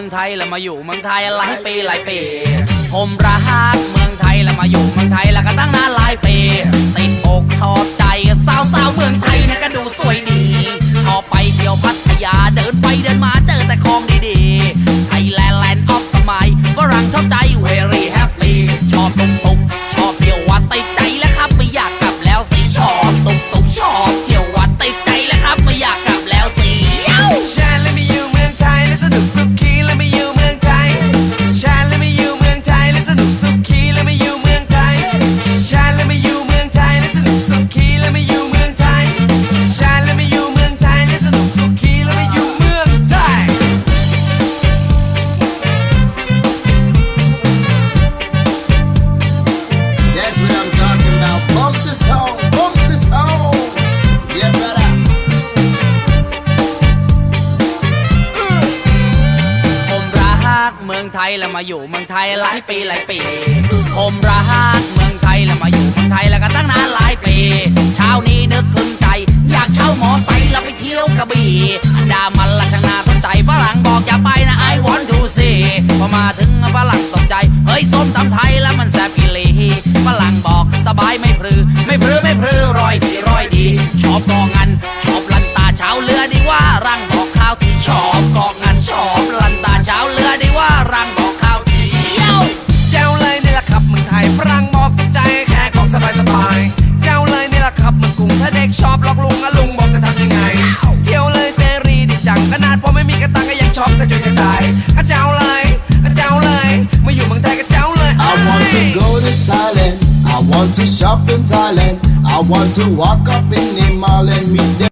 เมืองไทยแล้วมาอยู่เมืองไทยหลายปีหลายปี ผมรักเมืองไทยแล้วมาอยู่เมืองไทยแล้วก็ตั้งนานหลายปี ติดอกชอบใจสาวสาวๆเมืองไทยเนี่ยก็ดูสวยดี ชอบไปเที่ยวพัทยาเดินไปเดินมาเจอแต่ของดีๆ ไทยแลนด์แลนด์ออฟสมัยฝรั่งชอบใจเวรี่แฮปปี้ชอบตุกตุก กเมืองไทยแล้วมาอยู่เมืองไทยหลายปีหลายปี ผมรักเมืองไทยแล้วมาอยู่เมืองไทยแล้วก็ตั้งนานหลายปี เช้านี้นึกขึ้นใจ อยากเช่าหมอไซค์แล้วไปเที่ยวกระบี่ดามันละช่างน่าสนใจฝรั่งบอกอย่าไปนะ I want to see พอมาถึงฝรั่งตกใจ เฮ้ยส้มตำไทยแล้วมันแซ่บอีลีฝรั่งบอกสบายไม่พรือ ไม่พรือไม่พรือรอยดีรอยดีชอบกองงันชอบลันตาเช้าเรือดีว่ารัง want to shop in Thailand. I want to walk up in the mall and meet the